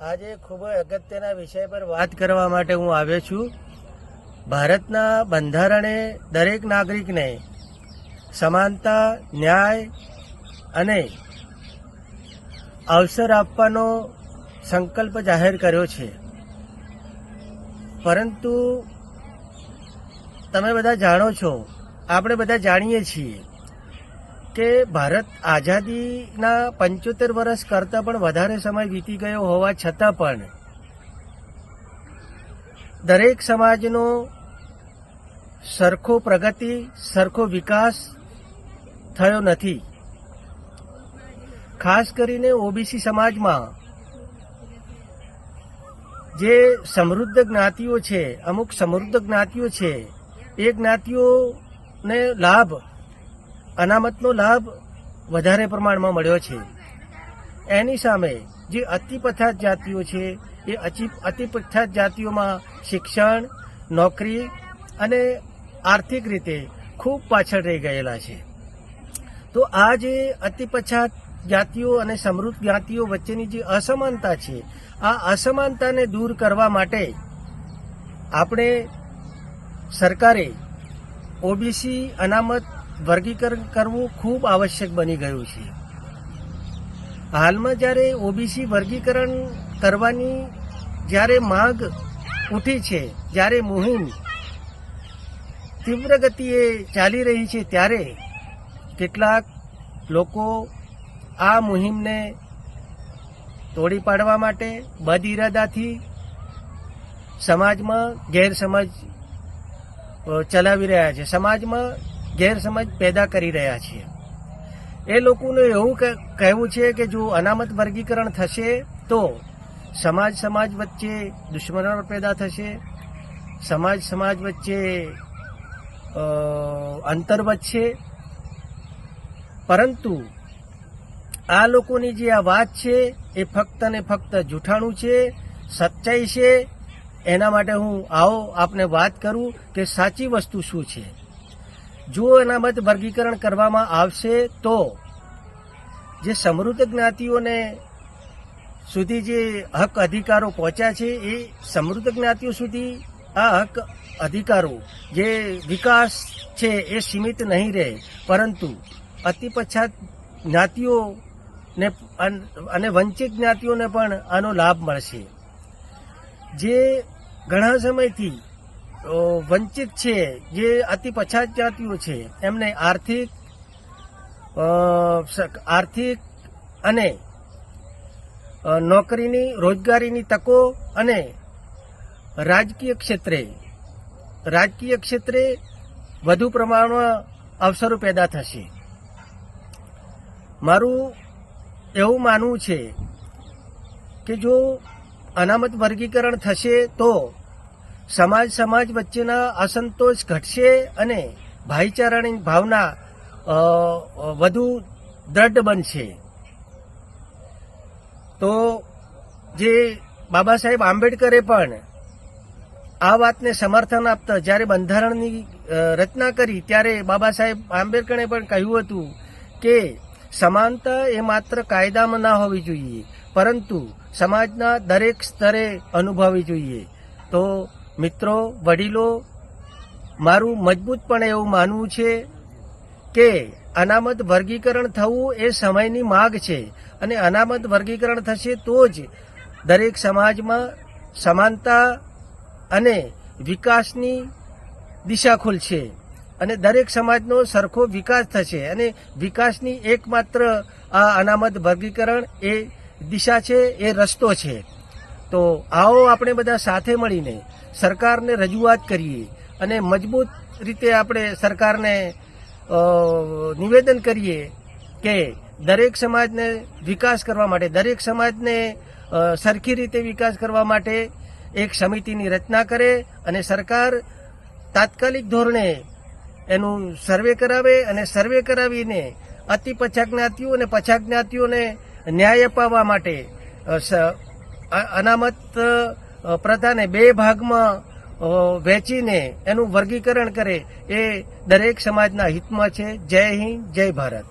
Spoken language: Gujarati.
આજે ખૂબ જ અગત્યના વિષય પર વાત કરવા માટે હું આવ્યો છું. ભારતના બંધારણે દરેક નાગરિકને સમાનતા, ન્યાય અને અવસર આપવાનો સંકલ્પ જાહેર કર્યો છે. પરંતુ તમે બધા જાણો છો, આપણે બધા જાણીએ છીએ કે ભારત આઝાદીના પંચોતેર વર્ષ કરતાં પણ વધારે સમય વીતી ગયો હોવા છતાં પણ દરેક સમાજનો સરખો પ્રગતિ, સરખો વિકાસ થયો નથી. ખાસ કરીને ઓબીસી સમાજમાં જે સમૃદ્ધ જ્ઞાતિઓ છે, અમુક સમૃદ્ધ જ્ઞાતિઓ છે, એ જ્ઞાતિઓને લાભ અનામતનો લાભ વધારે પ્રમાણમાં મળ્યો છે. એની સામે જે અતિ પછાત જાતિઓ છે, એ અચી અતિ પછાત જાતિઓમાં શિક્ષણ, નોકરી અને આર્થિક રીતે ખૂબ પાછળ રહી ગયેલા છે. તો આ જે અતિ પછાત જાતિઓ અને સમૃદ્ધ જ્ઞાતિઓ વચ્ચેની જે અસમાનતા છે, આ અસમાનતાને દૂર કરવા માટે આપણે સરકારે ઓબીસી અનામત વર્ગીકરણ કરવું ખૂબ આવશ્યક બની ગયું છે. હાલમાં જ્યારે ઓબીસી વર્ગીકરણ કરવાની જ્યારે માંગ ઉઠી છે, જ્યારે મુહિમ તીવ્ર ગતિએ ચાલી રહી છે, ત્યારે કેટલાક લોકો આ મુહિમને તોડી પાડવા માટે બદ ઇરાદાથી સમાજમાં ગેરસમજ ચલાવી રહ્યા છે. સમાજમાં ગેરસમજ પેદા કરી રહ્યા છે એ લોકોનું એવું કહેવું છે કે જો અનામત વર્ગીકરણ થશે, તો સમાજ સમાજ વચ્ચે દુશ્મનો પેદા થશે. સમાજ સમાજ વચ્ચે અંતર વધશે. પરંતુ આ લોકોની જે આ વાત છે, એ ફક્ત ને ફક્ત જૂઠાણું છે, સચ્ચાઈ છે. એના માટે હું આવો આપને વાત કરું કે સાચી વસ્તુ શું છે? જો અનામત વર્ગીકરણ કરવામાં આવશે તો જે સમૃદ્ધ જ્ઞાતિઓને સુધી જે હક અધિકારો પહોંચ્યા છે, એ સમૃદ્ધ જ્ઞાતિઓ સુધી આ હક અધિકારો જે વિકાસ છે એ સીમિત નહીં રહે. પરંતુ અતિ પછાત જ્ઞાતિઓને અને વંચિત જ્ઞાતિઓને પણ આનો લાભ મળશે. જે ઘણા સમયથી વંચિત છે, જે અતિ પછાત જાતિઓ છે, એમને આર્થિક આર્થિક અને નોકરીની, રોજગારીની તકો અને રાજકીય ક્ષેત્રે રાજકીય ક્ષેત્રે વધુ પ્રમાણમાં અવસરો પેદા થશે. મારું એવું માનવું છે કે જો અનામત વર્ગીકરણ થશે તો સમાજ સમાજ વચ્ચેના અસંતોષ ઘટશે અને ભાઈચારાની ભાવના વધુ દ્રઢ બનશે. તો જે બાબા સાહેબ આંબેડકરે પણ આ વાતને સમર્થન આપતા જ્યારે બંધારણની રચના કરી ત્યારે બાબા સાહેબ આંબેડકરે પણ કહ્યું હતું કે સમાનતા એ માત્ર કાયદામાં ના હોવી જોઈએ, પરંતુ સમાજના દરેક સ્તરે અનુભવવી જોઈએ. તો મિત્રો, વડીલો, મારું મજબૂતપણે એવું માનવું છે કે અનામત વર્ગીકરણ થવું એ સમયની માગ છે અને અનામત વર્ગીકરણ થશે તો જ દરેક સમાજમાં સમાનતા અને વિકાસની દિશા ખુલશે અને દરેક સમાજનો સરખો વિકાસ થશે અને વિકાસની એકમાત્ર આ અનામત વર્ગીકરણ એ દિશા છે, એ રસ્તો છે. તો આવો આપણે બધા સાથે મળીને સરકારને રજૂઆત કરીએ અને મજબૂત રીતે આપણે સરકારને નિવેદન કરીએ કે દરેક સમાજને વિકાસ કરવા માટે, દરેક સમાજને સરખી રીતે વિકાસ કરવા માટે એક સમિતિની રચના કરે અને સરકાર તાત્કાલિક ધોરણે એનું સર્વે કરાવે અને સર્વે કરાવીને અતિ પછાત જ્ઞાતિઓ અને પછાત જ્ઞાતિઓને ન્યાય અપાવવા માટે અનામત પ્રથાને બે ભાગમાં વહેંચીને એનું વર્ગીકરણ કરે એ દરેક સમાજના હિતમાં છે. જય હિન્દ, જય ભારત.